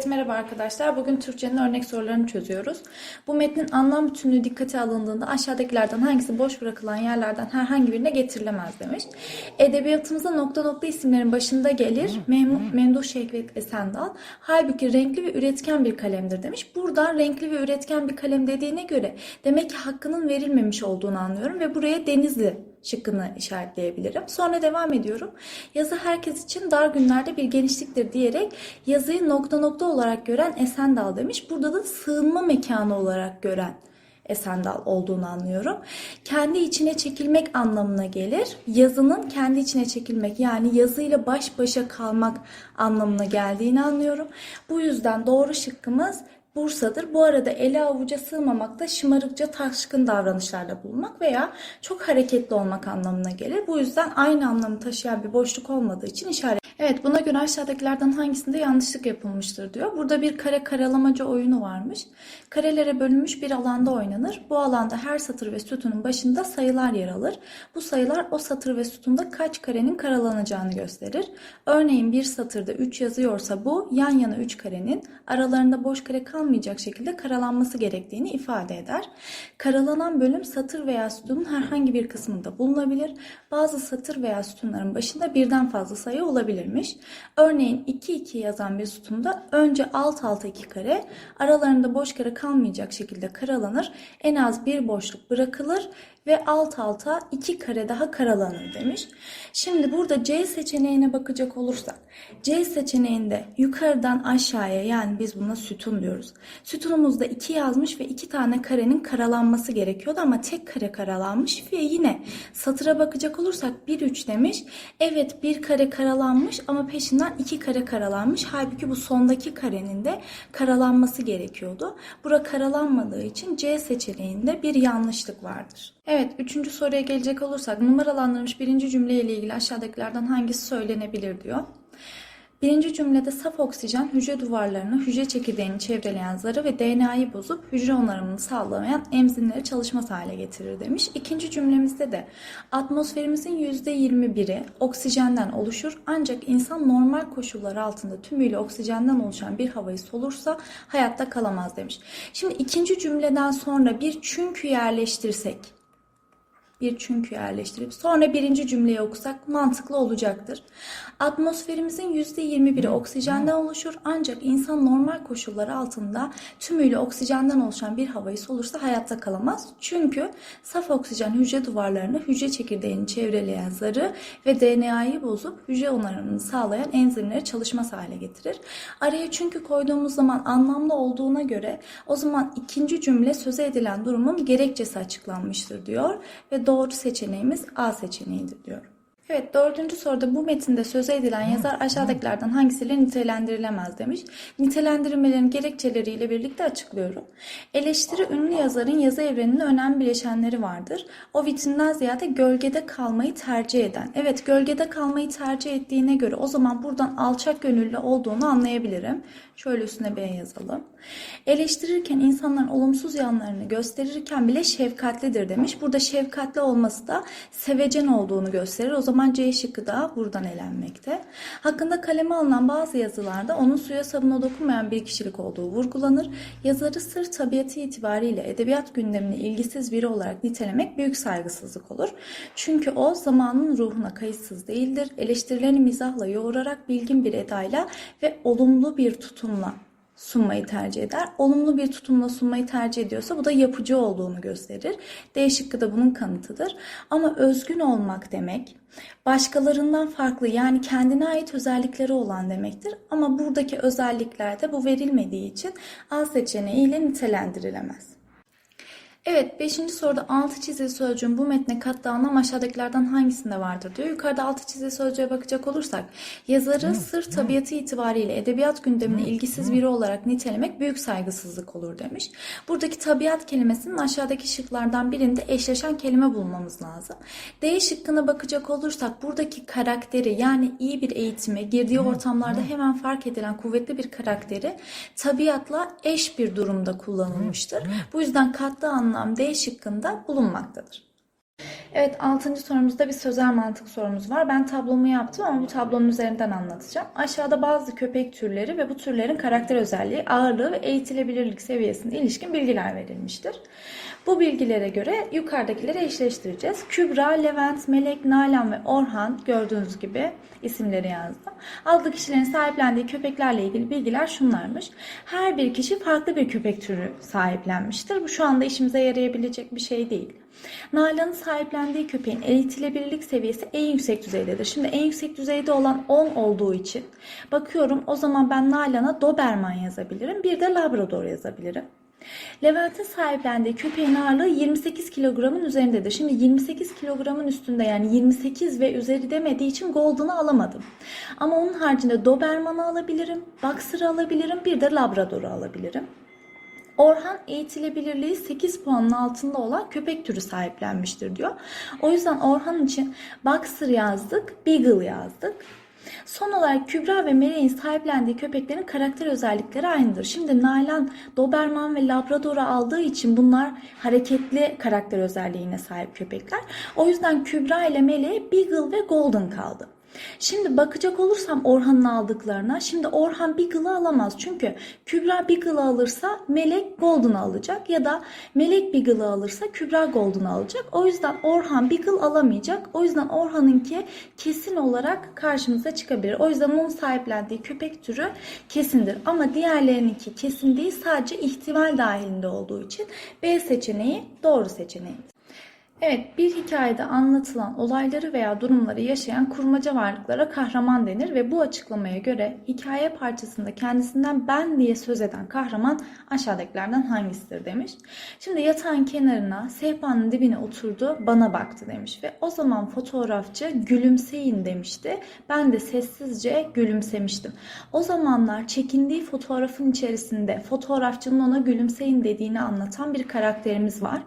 Evet merhaba arkadaşlar. Bugün Türkçenin örnek sorularını çözüyoruz. Bu metnin anlam bütünlüğü dikkate alındığında aşağıdakilerden hangisi boş bırakılan yerlerden herhangi birine getirilemez demiş. Edebiyatımıza nokta nokta isimlerin başında gelir. Mem Memduh Şevket Esendal. Halbuki renkli ve üretken bir kalemdir demiş. Buradan renkli ve üretken bir kalem dediğine göre demek ki hakkının verilmemiş olduğunu anlıyorum ve buraya Denizli şıkkını işaretleyebilirim. Sonra devam ediyorum. Yazı herkes için dar günlerde bir genişliktir diyerek yazıyı nokta nokta olarak gören Esendal demiş. Burada da sığınma mekanı olarak gören Esendal olduğunu anlıyorum. Kendi içine çekilmek anlamına gelir. Yazının kendi içine çekilmek yani yazıyla baş başa kalmak anlamına geldiğini anlıyorum. Bu yüzden doğru şıkkımız Bursa'dır. Bu arada ele avuca sığmamak da şımarıkça taşkın davranışlarda bulunmak veya çok hareketli olmak anlamına gelir. Bu yüzden aynı anlamı taşıyan bir boşluk olmadığı için işaret. Evet buna göre aşağıdakilerden hangisinde yanlışlık yapılmıştır diyor. Burada bir kare karalamaca oyunu varmış. Karelere bölünmüş bir alanda oynanır. Bu alanda her satır ve sütunun başında sayılar yer alır. Bu sayılar o satır ve sütunda kaç karenin karalanacağını gösterir. Örneğin bir satırda 3 yazıyorsa bu yan yana 3 karenin aralarında boş kare kalmayacak şekilde karalanması gerektiğini ifade eder. Karalanan bölüm satır veya sütunun herhangi bir kısmında bulunabilir. Bazı satır veya sütunların başında birden fazla sayı olabilirmiş. Örneğin 2-2 yazan bir sütunda önce alt alta 2 kare, aralarında boş kare kalmayacak şekilde karalanır. En az bir boşluk bırakılır ve alt alta 2 kare daha karalanır demiş. Şimdi burada C seçeneğine bakacak olursak C seçeneğinde yukarıdan aşağıya yani biz buna sütun diyoruz. Sütunumuzda 2 yazmış ve 2 tane karenin karalanması gerekiyordu ama tek kare karalanmış ve yine satıra bakacak olursak 1 3 demiş. Evet bir kare karalanmış ama peşinden 2 kare karalanmış. Halbuki bu sondaki karenin de karalanması gerekiyordu. Bura karalanmadığı için C seçeneğinde bir yanlışlık vardır. Evet, üçüncü soruya gelecek olursak numaralandırılmış birinci cümle ile ilgili aşağıdakilerden hangisi söylenebilir diyor. Birinci cümlede saf oksijen hücre duvarlarını, hücre çekirdeğini çevreleyen zarı ve DNA'yı bozup hücre onarımını sağlamayan enzimleri çalışmaz hale getirir demiş. İkinci cümlemizde de atmosferimizin %21'i oksijenden oluşur ancak insan normal koşullar altında tümüyle oksijenden oluşan bir havayı solursa hayatta kalamaz demiş. Şimdi ikinci cümleden sonra bir çünkü yerleştirsek bir çünkü yerleştirip sonra birinci cümleyi okusak mantıklı olacaktır. Atmosferimizin %21'i oksijenden oluşur ancak insan normal koşullar altında tümüyle oksijenden oluşan bir havayı solursa hayatta kalamaz. Çünkü saf oksijen hücre duvarlarını, hücre çekirdeğini çevreleyen zarı ve DNA'yı bozup hücre onarımını sağlayan enzimleri çalışmaz hale getirir. Araya çünkü koyduğumuz zaman anlamlı olduğuna göre o zaman ikinci cümle söze edilen durumun gerekçesi açıklanmıştır diyor ve doğru seçeneğimiz A seçeneğidir diyor. Evet dördüncü soruda bu metinde söze edilen yazar aşağıdakilerden hangisiyle nitelendirilemez demiş. Nitelendirmelerin gerekçeleriyle birlikte açıklıyorum. Eleştiri ünlü yazarın yazı evreninde önemli bileşenleri vardır. O vitrinden ziyade gölgede kalmayı tercih eden. Evet gölgede kalmayı tercih ettiğine göre o zaman buradan alçak gönüllü olduğunu anlayabilirim. Şöyle üstüne B yazalım. Eleştirirken insanların olumsuz yanlarını gösterirken bile şefkatlidir demiş. Burada şefkatli olması da sevecen olduğunu gösterir. O zaman C şıkkı da buradan elenmekte. Hakkında kaleme alınan bazı yazılarda onun suya sabuna dokunmayan bir kişilik olduğu vurgulanır. Yazarı sır tabiatı itibariyle edebiyat gündemine ilgisiz biri olarak nitelemek büyük saygısızlık olur. Çünkü o zamanın ruhuna kayıtsız değildir. Eleştirilerini mizahla yoğurarak bilgin bir edayla ve olumlu bir tutumla sunmayı tercih eder. Olumlu bir tutumla sunmayı tercih ediyorsa bu da yapıcı olduğunu gösterir. D şıkkı da bunun kanıtıdır. Ama özgün olmak demek başkalarından farklı yani kendine ait özellikleri olan demektir. Ama buradaki özelliklerde bu verilmediği için A seçeneği ile nitelendirilemez. Evet 5. soruda altı çizili sözcüğün bu metne kattığı anlam aşağıdakilerden hangisinde vardır diyor. Yukarıda altı çizili sözcüğe bakacak olursak yazarı sır tabiatı itibariyle edebiyat gündemine ilgisiz biri olarak nitelemek büyük saygısızlık olur demiş. Buradaki tabiat kelimesinin aşağıdaki şıklardan birinde eşleşen kelime bulmamız lazım. D şıkkına bakacak olursak buradaki karakteri yani iyi bir eğitime girdiği ortamlarda hemen fark edilen kuvvetli bir karakteri tabiatla eş bir durumda kullanılmıştır. Bu yüzden kattığı anlam D şıkkında bulunmaktadır. Evet, altıncı sorumuzda bir sözel mantık sorumuz var. Ben tablomu yaptım ama bu tablonun üzerinden anlatacağım. Aşağıda bazı köpek türleri ve bu türlerin karakter özelliği, ağırlığı ve eğitilebilirlik seviyesine ilişkin bilgiler verilmiştir. Bu bilgilere göre yukarıdakileri eşleştireceğiz. Kübra, Levent, Melek, Nalan ve Orhan gördüğünüz gibi isimleri yazdım. Adlı kişilerin sahiplendiği köpeklerle ilgili bilgiler şunlarmış. Her bir kişi farklı bir köpek türü sahiplenmiştir. Bu şu anda işimize yarayabilecek bir şey değil. Nalan'ın sahiplendiği köpeğin eğitilebilirlik seviyesi en yüksek düzeydedir. Şimdi en yüksek düzeyde olan 10 olduğu için bakıyorum o zaman ben Nalan'a Doberman yazabilirim. Bir de Labrador yazabilirim. Levent'in sahiplendiği köpeğin ağırlığı 28 kilogramın üzerindedir. Şimdi 28 kilogramın üstünde yani 28 ve üzeri demediği için Golden'ı alamadım. Ama onun haricinde Doberman'ı alabilirim, Boxer'ı alabilirim, bir de Labrador'u alabilirim. Orhan eğitilebilirliği 8 puanın altında olan köpek türü sahiplenmiştir diyor. O yüzden Orhan için Boxer yazdık, Beagle yazdık. Son olarak Kübra ve Melek'in sahiplendiği köpeklerin karakter özellikleri aynıdır. Şimdi Nalan, Doberman ve Labrador'u aldığı için bunlar hareketli karakter özelliğine sahip köpekler. O yüzden Kübra ile Melek'e Beagle ve Golden kaldı. Şimdi bakacak olursam Orhan'ın aldıklarına. Şimdi Orhan Beagle'ı alamaz. Çünkü Kübra Beagle'ı alırsa Melek Golden'ı alacak. Ya da Melek Beagle'ı alırsa Kübra Golden'ı alacak. O yüzden Orhan Beagle alamayacak. O yüzden Orhan'ınki kesin olarak karşımıza çıkabilir. O yüzden onun sahiplendiği köpek türü kesindir. Ama diğerlerininki kesin değil. Sadece ihtimal dahilinde olduğu için B seçeneği doğru seçeneği. Evet, bir hikayede anlatılan olayları veya durumları yaşayan kurmaca varlıklara kahraman denir ve bu açıklamaya göre hikaye parçasında kendisinden ben diye söz eden kahraman aşağıdakilerden hangisidir demiş. Şimdi yatağın kenarına, sehpanın dibine oturdu, bana baktı demiş ve o zaman fotoğrafçı gülümseyin demişti. Ben de sessizce gülümsemiştim. O zamanlar çekindiği fotoğrafın içerisinde fotoğrafçının ona gülümseyin dediğini anlatan bir karakterimiz var.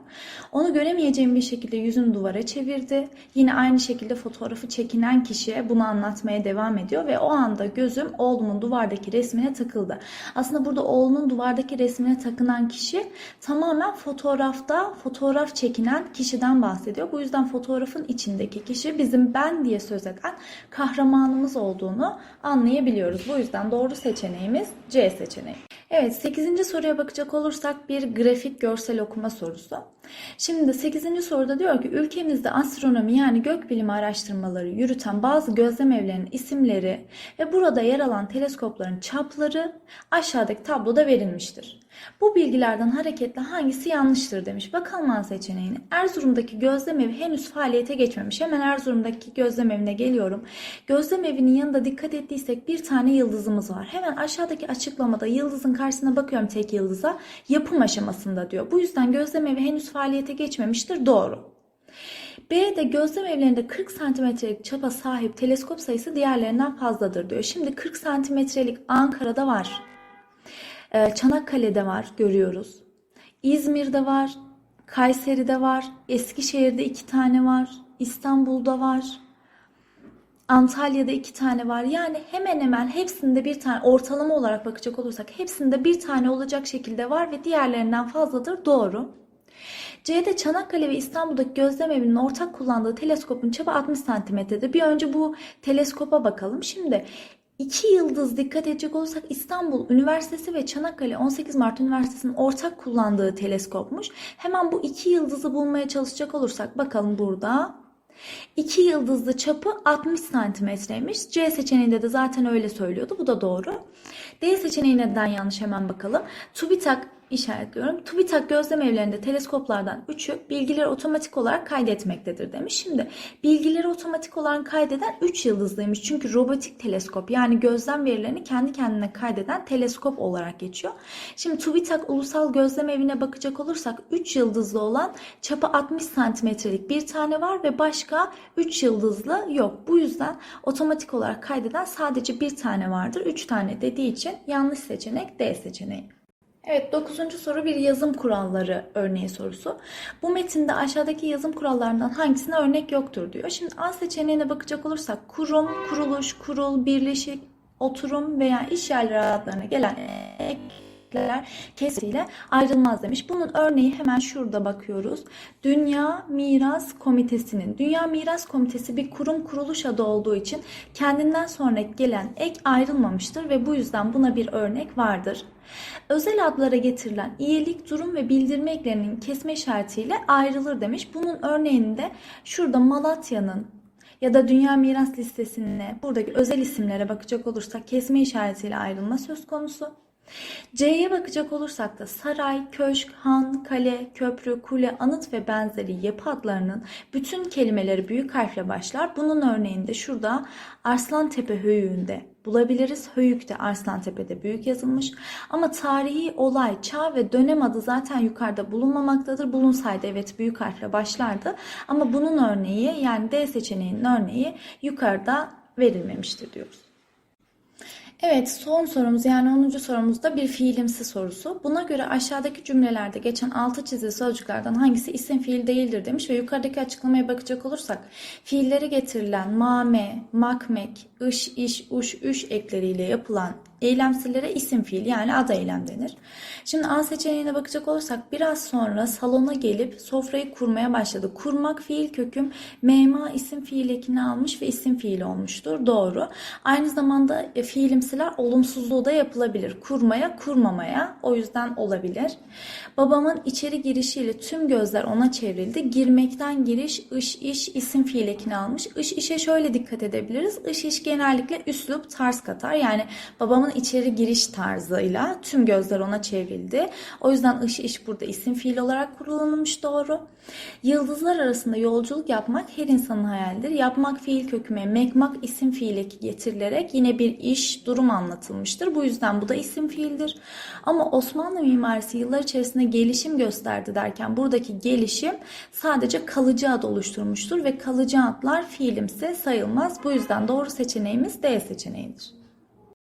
Onu göremeyeceğim bir şekilde şekilde yüzünü duvara çevirdi. Yine aynı şekilde fotoğrafı çekinen kişiye bunu anlatmaya devam ediyor ve o anda gözüm oğlumun duvardaki resmine takıldı. Aslında burada oğlunun duvardaki resmine takınan kişi tamamen fotoğrafta fotoğraf çekinen kişiden bahsediyor. Bu yüzden fotoğrafın içindeki kişi bizim ben diye söz eden kahramanımız olduğunu anlayabiliyoruz. Bu yüzden doğru seçeneğimiz C seçeneği. Evet 8. soruya bakacak olursak bir grafik görsel okuma sorusu. Şimdi 8. soruda diyor ki ülkemizde astronomi yani gökbilimi araştırmaları yürüten bazı gözlem evlerinin isimleri ve burada yer alan teleskopların çapları aşağıdaki tabloda verilmiştir. Bu bilgilerden hareketle hangisi yanlıştır demiş. Bakalım A seçeneğini. Erzurum'daki gözlem evi henüz faaliyete geçmemiş. Hemen Erzurum'daki gözlem evine geliyorum. Gözlem evinin yanında dikkat ettiysek bir tane yıldızımız var. Hemen aşağıdaki açıklamada yıldızın karşısına bakıyorum tek yıldıza. Yapım aşamasında diyor. Bu yüzden gözlem evi henüz faaliyete geçmemiştir. Doğru. B'de gözlem evlerinde 40 santimetrelik çapa sahip teleskop sayısı diğerlerinden fazladır diyor. Şimdi 40 santimetrelik Ankara'da var. Ee, Çanakkale'de var görüyoruz. İzmir'de var. Kayseri'de var. Eskişehir'de iki tane var. İstanbul'da var. Antalya'da iki tane var. Yani hemen hemen hepsinde bir tane ortalama olarak bakacak olursak hepsinde bir tane olacak şekilde var ve diğerlerinden fazladır. Doğru. C'de Çanakkale ve İstanbul'daki gözlem evinin ortak kullandığı teleskopun çapı 60 santimetredir. Bir önce bu teleskopa bakalım. Şimdi İki yıldız dikkat edecek olursak İstanbul Üniversitesi ve Çanakkale 18 Mart Üniversitesi'nin ortak kullandığı teleskopmuş. Hemen bu iki yıldızı bulmaya çalışacak olursak bakalım burada. İki yıldızlı çapı 60 santimetreymiş. C seçeneğinde de zaten öyle söylüyordu. Bu da doğru. D seçeneği neden yanlış hemen bakalım. TÜBİTAK işaretliyorum. TÜBİTAK gözlem evlerinde teleskoplardan 3'ü bilgileri otomatik olarak kaydetmektedir demiş. Şimdi bilgileri otomatik olarak kaydeden 3 yıldızlıymış. Çünkü robotik teleskop yani gözlem verilerini kendi kendine kaydeden teleskop olarak geçiyor. Şimdi TÜBİTAK Ulusal Gözlem Evi'ne bakacak olursak 3 yıldızlı olan çapı 60 santimetrelik bir tane var ve başka 3 yıldızlı yok. Bu yüzden otomatik olarak kaydeden sadece bir tane vardır. 3 tane dediği için yanlış seçenek D seçeneği. Evet, dokuzuncu soru bir yazım kuralları örneği sorusu. Bu metinde aşağıdaki yazım kurallarından hangisine örnek yoktur diyor. Şimdi A seçeneğine bakacak olursak kurum, kuruluş, kurul, birleşik, oturum veya iş yerleri adlarına gelen ek ekler kesitiyle ayrılmaz demiş. Bunun örneği hemen şurada bakıyoruz. Dünya Miras Komitesi'nin. Dünya Miras Komitesi bir kurum kuruluş adı olduğu için kendinden sonra gelen ek ayrılmamıştır ve bu yüzden buna bir örnek vardır. Özel adlara getirilen iyilik, durum ve bildirme eklerinin kesme işaretiyle ayrılır demiş. Bunun örneğini de şurada Malatya'nın ya da Dünya Miras Listesi'ne buradaki özel isimlere bakacak olursak kesme işaretiyle ayrılma söz konusu. C'ye bakacak olursak da saray, köşk, han, kale, köprü, kule, anıt ve benzeri yapı adlarının bütün kelimeleri büyük harfle başlar. Bunun örneğini de şurada Arslantepe Höyüğü'nde bulabiliriz. Höyük'te Arslantepe'de büyük yazılmış. Ama tarihi olay, çağ ve dönem adı zaten yukarıda bulunmamaktadır. Bulunsaydı evet büyük harfle başlardı. Ama bunun örneği yani D seçeneğinin örneği yukarıda verilmemiştir diyoruz. Evet son sorumuz yani 10. sorumuzda bir fiilimsi sorusu. Buna göre aşağıdaki cümlelerde geçen altı çizili sözcüklerden hangisi isim fiil değildir demiş ve yukarıdaki açıklamaya bakacak olursak fiilleri getirilen mame, makmek, ış, iş, uş, üş ekleriyle yapılan eylemsizlere isim fiil yani ada eylem denir. Şimdi A seçeneğine bakacak olursak biraz sonra salona gelip sofrayı kurmaya başladı. Kurmak fiil köküm mema isim fiil ekini almış ve isim fiil olmuştur. Doğru. Aynı zamanda e, fiilimsiler olumsuzluğu da yapılabilir. Kurmaya, kurmamaya o yüzden olabilir. Babamın içeri girişiyle tüm gözler ona çevrildi. Girmekten giriş, ış, iş isim fiil ekini almış. Iş işe şöyle dikkat edebiliriz. Iş iş genellikle üslup tarz katar. Yani babamın içeri giriş tarzıyla tüm gözler ona çevrildi. O yüzden ış iş burada isim fiil olarak kullanılmış doğru. Yıldızlar arasında yolculuk yapmak her insanın hayalidir. Yapmak fiil köküme, mekmak isim fiil getirilerek yine bir iş, durum anlatılmıştır. Bu yüzden bu da isim fiildir. Ama Osmanlı mimarisi yıllar içerisinde gelişim gösterdi derken buradaki gelişim sadece kalıcı ad oluşturmuştur ve kalıcı adlar fiilimsi sayılmaz. Bu yüzden doğru seçeneğimiz D seçeneğidir.